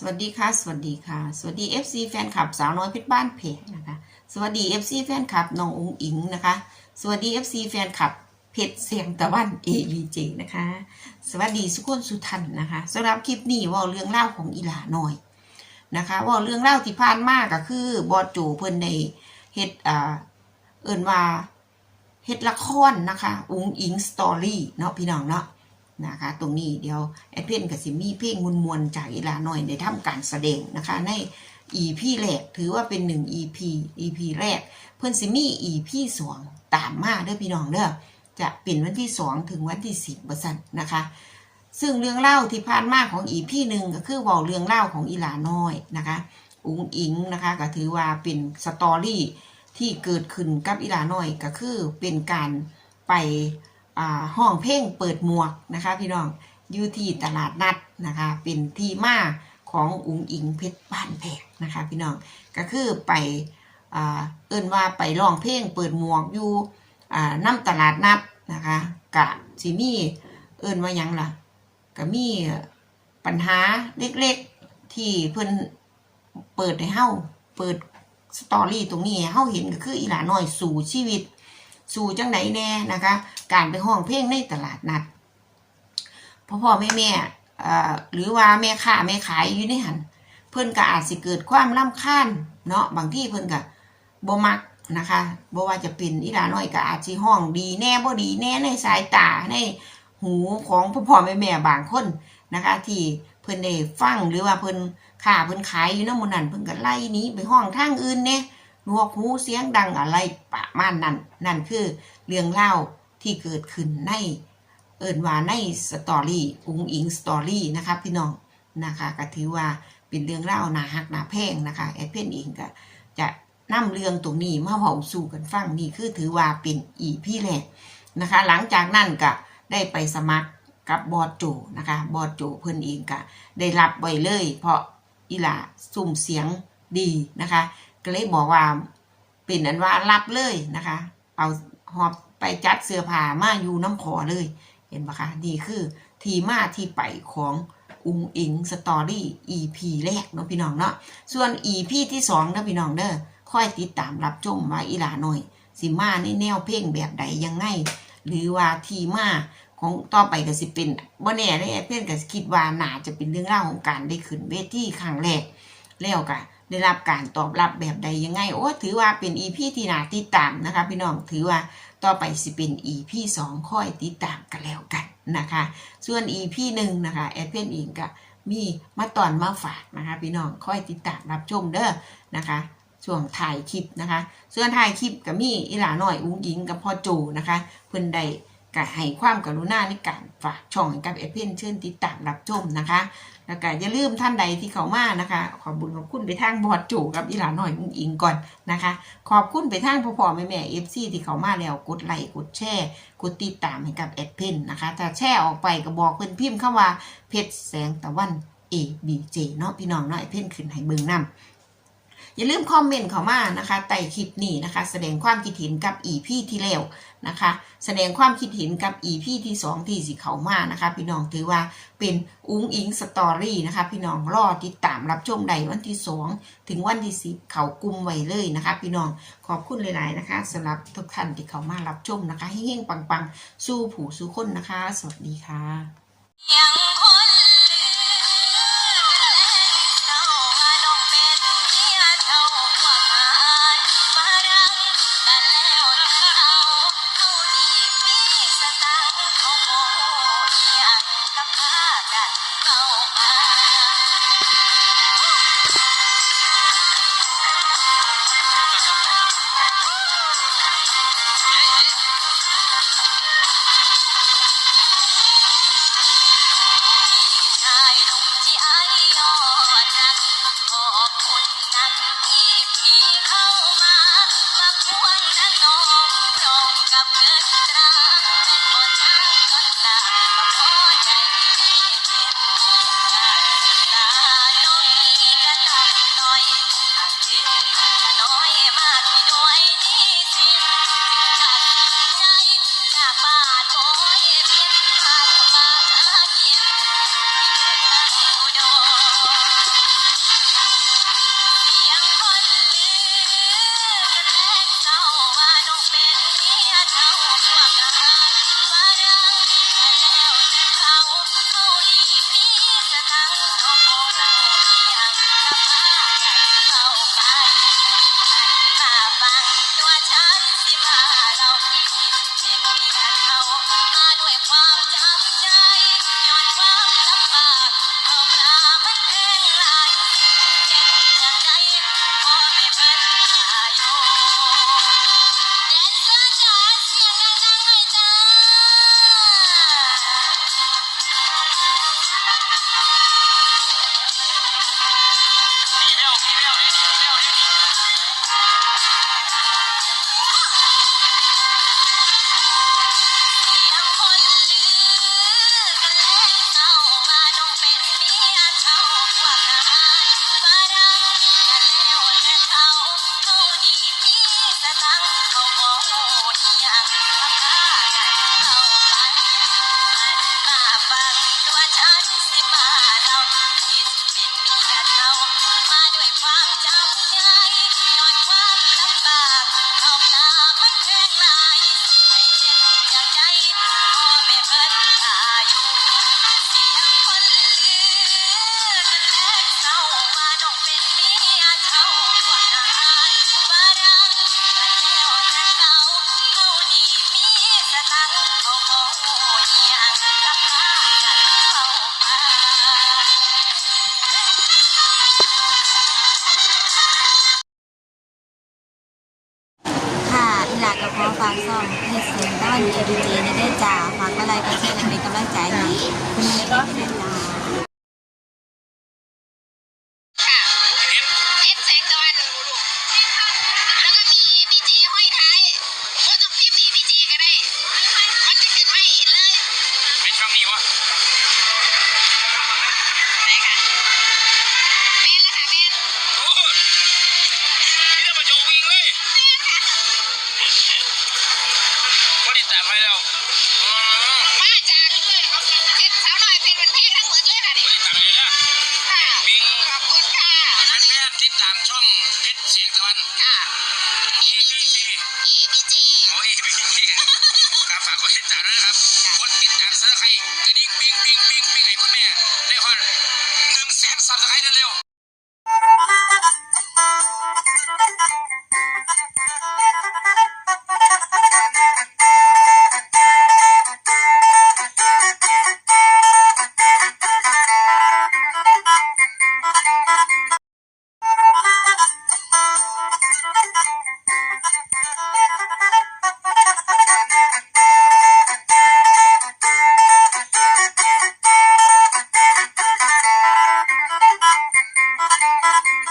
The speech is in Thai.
สวัสดีค่ะ สวัสดีค่ะ สวัสดี FC แฟนคลับสาวน้อยเพชรบ้านเพจนะคะ สวัสดี FC แฟนคลับน้ององอิงนะคะ สวัสดี FC แฟนคลับเพจเสียงตะวัน AVJ นะคะ สวัสดีสุขคนสุทันนะคะสำหรับคลิปนี้ว่าเรื่องเล่าของอีหลาหน่อยนะคะ ว่าเรื่องเล่าที่ผ่านมากก็คือบอดโจเพิ่นในเฮ็ดอ่าเอิ้นว่าเฮ็ดละครนะคะ อุ๋งอิงสตอรี่เนาะพี่น้องเนาะ นะคะ ตรงนี้เดี๋ยวแอดเพนกับสิมี่เพลงมวลๆจากอีลาหน่อยในทำการแสดงนะคะ ใน EP แรกถือว่าเป็นหนึ่ง EP EP แรก เพื่อนสิมี่ EP สองตามมาเด้อพี่น้องเด้อจะเป็นวันที่สองถึงวันที่สิบเปอร์เซ็นต์นะคะ ซึ่งเรื่องเล่าที่ผ่านมาของ EP หนึ่งก็คือว่าเรื่องเล่าของอีหลาน้อยนะคะอุงอิงนะคะก็ถือว่าเป็นสตอรี่ที่เกิดขึ้นกับอีหลาน้อยก็คือเป็นการไป ห้องเพลงเปิดหมวกนะคะพี่น้องอยู่ที่ตลาดนัดนะคะเป็นที่มาของอุงอิงเพชรบ้านแพงนะคะพี่น้องก็คือไปอเอิ้นว่าไปร้องเพลงเปิดหมวกอยู่อ่าน้ำตลาดนัดนะคะกะสิมีเอิ้นว่ายังล่ะก็มีปัญหาเล็กๆที่เพิ่นเปิดให้เฮ้าเปิดสตอรี่ตรงนี้ให้าเห็นก็คืออีหลาน้อยสู่ชีวิต สู่จังไหนแน่นะคะ การไปห้องเพลงในตลาดนัดพ่อพ่อแม่แม่หรือว่าแม่ค้าแม่ขายอยู่ในหันเพิ่นก็อาจสิเกิดความรำคาญเนาะบางที่เพิ่นก็บ่มักนะคะบ่ว่าจะเป็นอีหลาน้อยก็อาจสิห้องดีแน่บ่ดีแน่ในสายตาในหูของพ่อพ่อแม่แม่บางคนนะคะ ที่เพิ่นได้ฟังหรือว่าเพิ่นค้าเพิ่นขายอยู่นำมู่นั้นเพิ่นก็ไล่นี้ไปห้องทางอื่นเนี่ย นวกหูเสียงดังอะไรประมาณนั้น นั่นคือเรื่องเล่าที่เกิดขึ้นในเอินว่าในสตอรี่อุงอิงสตอรี่นะคะพี่น้องนะคะก็ถือว่าเป็นเรื่องเล่านาฮักนาแพงนะคะแอดเพนเองก็จะนำเรื่องตรงนี้มาเผาสู่กันฟังนี่คือถือว่าเป็นอีพี่แรกนะคะ หลังจากนั้นก็ได้ไปสมัครกับบอดโจนะคะบอดโจเพิ่นเองก็ได้รับไว้เลย เพราะอีหลาสุ่มเสียงดีนะคะ ก็เลยบอกว่าเป็นอันว่ารับเลยนะคะ เอาหอบไปจัดเสื้อผ้ามาอยู่น้ำขอเลย เห็นปะคะนี่คือทีมาที่ไปของอุงอิงสตอรี่ EP แรกเนาะพี่น้องเนาะส่วน EP ที่สองนะพี่น้องเด้อค่อยติดตามรับชมว่าอีหลาหน่อย สิมาในแนวเพลงแบบใดยังไง หรือว่าทีมาของต่อไปก็สิเป็นบ่แน่ได้เพื่อนก็คิดว่าน่าจะเป็นเรื่องเล่าของการได้ขึ้นเวทีครั้งแรกแล้วก็ ได้รับการตอบรับแบบใดยังไง โอ้ถือว่าเป็น EP ที่น่าติดตามนะคะพี่น้องถือว่าต่อไปสิเป็น EP สองค่อยติดตามกันแล้วกันนะคะ ส่วน EP หนึ่งนะคะแอดเพนเองก็มีมาตอนมาฝากนะคะ พี่น้องค่อยติดตามรับชมเด้อนะคะช่วงถ่ายคลิปนะคะ ส่วนถ่ายคลิปก็มีอีหลาหน่อยอุ้งยิงกับพ่อโจนะคะ เพิ่นได้ ก็ให้ความกรุณาในการฝากช่องให้กับแอดเพนเชิญติดตามรับชมนะคะ แล้วก็อย่าลืมท่านใดที่เขามานะคะ ขอบบุญขอบคุณไปทางบอดจูกับอีหลาหน่อยมุงอิงก่อนนะคะ ขอบคุณไปทางพ่อพ่อแม่แม่เอฟซีที่เขามาแล้วกดไลค์กดแชร์กดติดตามให้กับแอดเพนนะคะถ้าแชร์ออกไปก็บอกเพื่อนพิมพ์เข้าว่าเพชรแสงตะวัน A B J เนาะพี่น้องเนาะแอเพนขึ้นให้เบิ่งนำ อย่าลืมคอมเมนต์เข้ามานะคะใต้คลิปนี้นะคะ แสดงความคิดเห็นกับอีพีที่แล้วนะคะ แสดงความคิดเห็นกับอีพีที่สองที่สิเขามานะคะ พี่น้องถือว่าเป็นอุ้งอิงสตอรี่นะคะ พี่น้องรอติดตามรับชมใดวันที่สองถึงวันที่สิบเขากุมไว้เลยนะคะ พี่น้องขอบคุณหลายๆนะคะสำหรับทุกท่านที่เขามารับชมนะคะให้เฮงปังๆ สู้ผู้สู้คนนะคะ สวัสดีค่ะ เป็นกำลังใจให้คุณแม่ได้านติดตามช่องเพชรเสียงตะวัน ค่ะ EPG EPG โอ้ย EPG ครับฝากกดติดตามด้วยนะครับกดติดตามสำอรัใครกระดิ่งปิ้งปิ้งปิ้งปิ้งไห้คุณแม่